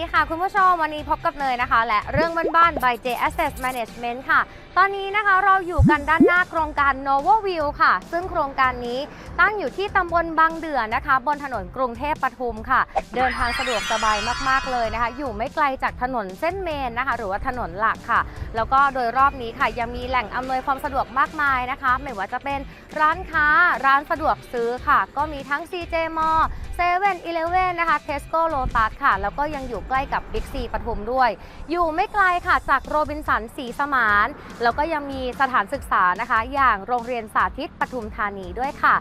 ดีค่ะ คุณผู้ชมวันนี้พบกับเนยนะคะ และเรื่องบ้านๆ by J Asset Management ค่ะ ตอนนี้นะคะเราอยู่กันด้านหน้าโครงการ Novo View ค่ะ ซึ่งโครงการนี้ตั้งอยู่ที่ตำบลบางเดือนะคะ บนถนนกรุงเทพปทุมค่ะ เดินทางสะดวกสบายมากๆเลยนะคะ อยู่ไม่ไกลจากถนนเส้นเมนนะคะ หรือว่าถนนหลักค่ะ แล้วก็โดยรอบนี้ค่ะ ยังมีแหล่งอำนวยความสะดวกมากมายนะคะ ไม่ว่าจะเป็นร้านค้าร้านสะดวกซื้อค่ะ ก็มีทั้ง CJ m a l l 7 e เ e ่ e อนะคะ Tesco Lotus ค่ะ แล้วก็ยังอยู่ใกล้กับ Big C ปทุมด้วย อยู่ไม่ไกลค่ะจากโรบินสันสีสมาน แล้วก็ยังมีสถานศึกษานะคะ อย่างโรงเรียนสาธิตปทุมธานีด้วยค่ะ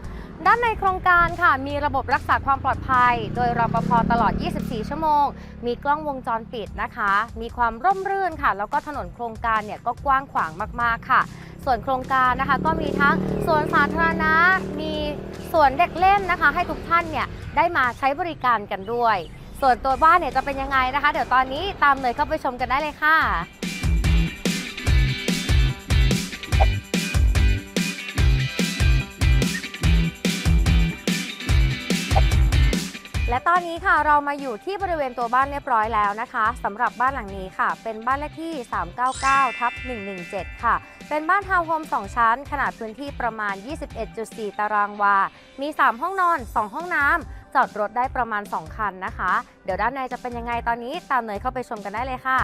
ด้านในโครงการค่ะมีระบบรักษาความปลอดภัย โดยรปภตลอด 24 ชั่วโมง มีกล้องวงจรปิดนะคะ มีความร่มรื่นค่ะ แล้วก็ถนนโครงการเนี่ยก็กว้างขวางมากๆค่ะส่วนโครงการนะคะก็มีทั้งสวนสาธารณะ มีสวนเด็กเล่นนะคะ ให้ทุกท่านเนี่ยได้มาใช้บริการกันด้วย ส่วนตัวบ้านเนี่ยจะเป็นยังไงนะคะ เดี๋ยวตอนนี้ตามเลยเข้าไปชมกันได้เลยค่ะและตอนนี้ค่ะเรามาอยู่ที่บริเวณตัวบ้านเรียบร้อยแล้วนะคะสำหรับบ้านหลังนี้ค่ะ เป็นบ้านเลขที่ 399 ทับ 117 ค่ะ เป็นบ้านทาวน์โฮม 2 ชั้น ขนาดพื้นที่ประมาณ 21.4 ตารางวา มี 3 ห้องนอน 2 ห้องน้ำ จอดรถได้ประมาณ 2 คันนะคะ เดี๋ยวด้านในจะเป็นยังไงตอนนี้ตามเนยเข้าไปชมกันได้เลยค่ะ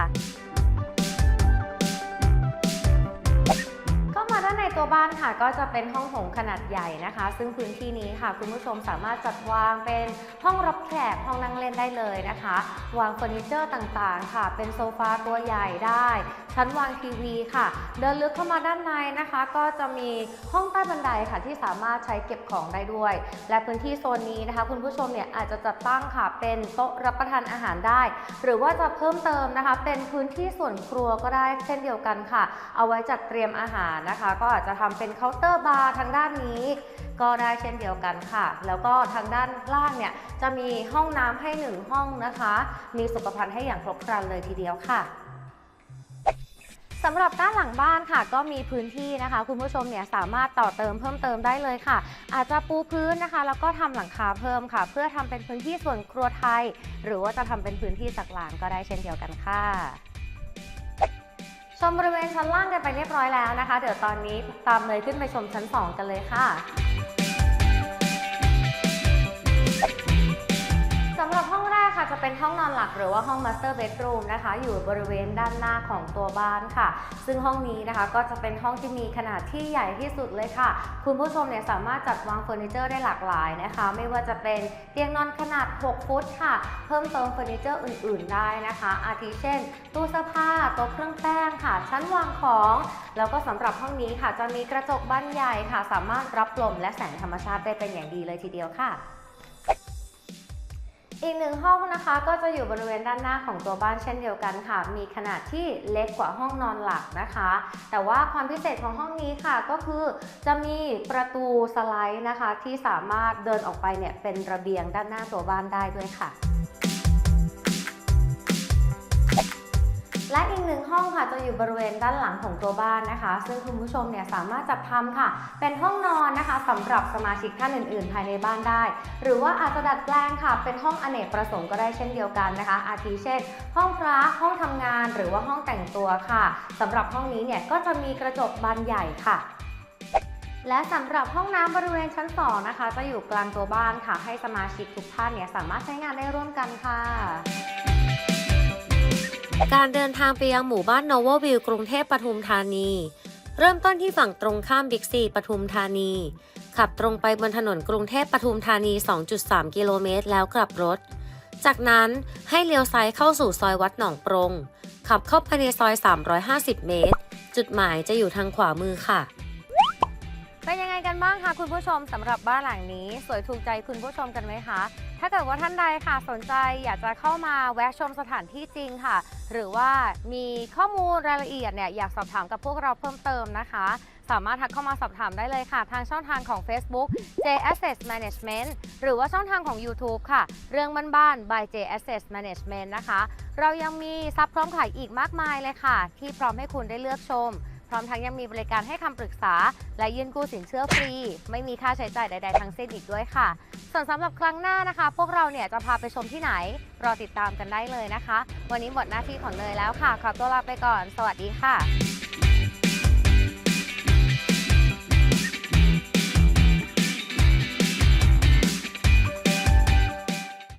ตัวบ้านค่ะก็จะเป็นห้องโถงขนาดใหญ่นะคะ ซึ่งพื้นที่นี้ค่ะ คุณผู้ชมสามารถจัดวางเป็นห้องรับแขกห้องนั่งเล่นได้เลยนะคะ วางเฟอร์นิเจอร์ต่างๆ ค่ะ เป็นโซฟาตัวใหญ่ได้ ชั้นวางทีวีค่ะ เดินลึกเข้ามาด้านในนะคะ ก็จะมีห้องใต้บันไดค่ะที่สามารถใช้เก็บของได้ด้วย และพื้นที่โซนนี้นะคะ คุณผู้ชมเนี่ยอาจจะจัดตั้งค่ะเป็นโต๊ะรับประทานอาหารได้ หรือว่าจะเพิ่มเติมนะคะ เป็นพื้นที่ส่วนครัวก็ได้เช่นเดียวกันค่ะ เอาไว้จัดเตรียมอาหารนะคะ ก็อาจจะทำเป็นเคาน์เตอร์บาร์ทางด้านนี้ ก็ได้เช่นเดียวกันค่ะ แล้วก็ทางด้านล่างเนี่ยจะมีห้องน้ำให้หนึ่งห้องนะคะ มีสุขภัณฑ์ให้อย่างครบครันเลยทีเดียวค่ะสำหรับด้านหลังบ้านค่ะ ก็มีพื้นที่นะคะ คุณผู้ชมเนี่ยสามารถต่อเติมเพิ่มเติมได้เลยค่ะ อาจจะปูพื้นนะคะ แล้วก็ทำหลังคาเพิ่มค่ะ เพื่อทำเป็นพื้นที่ส่วนครัวไทย หรือว่าจะทำเป็นพื้นที่สักหลังก็ได้เช่นเดียวกันค่ะ มบริเวณชั้นล่างกันไปเรียบร้อยแล้วนะคะ เดี๋ยวตอนนี้ตามเลยขึ้นไปชมชั้น 2 กันเลยค่ะ องแรกค่ะจะเป็นห้องนอนหลักหรือว่าห้อง Master Bedroom นะคะ อยู่บริเวณด้านหน้าของตัวบ้านค่ะ ซึ่งห้องนี้นะคะก็จะเป็นห้องที่มีขนาดที่ใหญ่ที่สุดเลยค่ะ คุณผู้ชมเนี่ยสามารถจัดวางเฟอร์นิเจอร์ได้หลากหลายนะคะ ไม่ว่าจะเป็นเตียงนอนขนาด 6 ฟุตค่ะ เพิ่มเติมเฟอร์นิเจอร์อื่น ๆ ได้นะคะ อาทิเช่น ตู้เสื้อผ้าโต๊ะเครื่องแป้งค่ะ ชั้นวางของ แล้วก็สำหรับห้องนี้ค่ะ จะมีกระจกบานใหญ่ค่ะ สามารถรับลมและแสงธรรมชาติได้เป็นอย่างดีเลยทีเดียวค่ะ อีกหนึ่งห้องนะคะก็จะอยู่บริเวณด้านหน้าของตัวบ้านเช่นเดียวกันค่ะ มีขนาดที่เล็กกว่าห้องนอนหลักนะคะ แต่ว่าความพิเศษของห้องนี้ค่ะก็คือจะมีประตูสไลด์นะคะที่สามารถเดินออกไปเนี่ยเป็นระเบียงด้านหน้าตัวบ้านได้ด้วยค่ะ ห้องค่ะจะอยู่บริเวณด้านหลังของตัวบ้านนะคะ ซึ่งคุณผู้ชมเนี่ยสามารถจัดทำค่ะ เป็นห้องนอนนะคะสำหรับสมาชิกท่านอื่น ๆ ภายในบ้านได้ หรือว่าอาจจะดัดแปลงค่ะ เป็นห้องอเนกประสงค์ก็ได้เช่นเดียวกันนะคะ อาทิเช่น ห้องพระห้องทำงาน หรือว่าห้องแต่งตัวค่ะสำหรับห้องนี้เนี่ยก็จะมีกระจกบานใหญ่ค่ะและสำหรับห้องน้ำบริเวณชั้น 2 นะคะ จะอยู่กลางตัวบ้านค่ะ ให้สมาชิกทุกท่านเนี่ยสามารถใช้งานได้ร่วมกันค่ะ การเดินทางไปยังหมู่บ้านโนววิวกรุงเทพปทุมธานี เริ่มต้นที่ฝั่งตรงข้ามบิ๊กซีปทุมธานี ขับตรงไปบนถนนกรุงเทพปทุมธานี 2.3 กิโลเมตรแล้วกลับรถ จากนั้นให้เลี้ยวซ้ายเข้าสู่ซอยวัดหนองปรง ขับเข้าไปในซอย 350 เมตร จุดหมายจะอยู่ทางขวามือค่ะเป็นยังไงกันบ้างคะคุณผู้ชมสำหรับบ้านหลังนี้ สวยถูกใจคุณผู้ชมกันไหมคะ ถ้าเกิดว่าท่านใดค่ะสนใจอยากจะเข้ามาแวะชมสถานที่จริงค่ะ หรือว่ามีข้อมูลรายละเอียดเนี่ยอยากสอบถามกับพวกเราเพิ่มเติมนะคะ สามารถทักเข้ามาสอบถามได้เลยค่ะ ทางช่องทางของ Facebook J Asset Management หรือว่าช่องทางของ YouTube ค่ะ เรื่องบ้านๆ by J Asset Management นะคะ เรายังมีซับพร้อมขายอีกมากมายเลยค่ะ ที่พร้อมให้คุณได้เลือกชม ร้อมทั้งยังมีบริการให้คำปรึกษา และยื่นกู้สินเชื่อฟรี ไม่มีค่าใช้จ่ายใด ๆ ทั้งสิ้นอีกด้วยค่ะ ส่วนสำหรับครั้งหน้านะคะ พวกเราเนี่ยจะพาไปชมที่ไหน รอติดตามกันได้เลยนะคะ วันนี้หมดหน้าที่ของเนยแล้วค่ะ ขอตัวลาไปก่อน สวัสดีค่ะ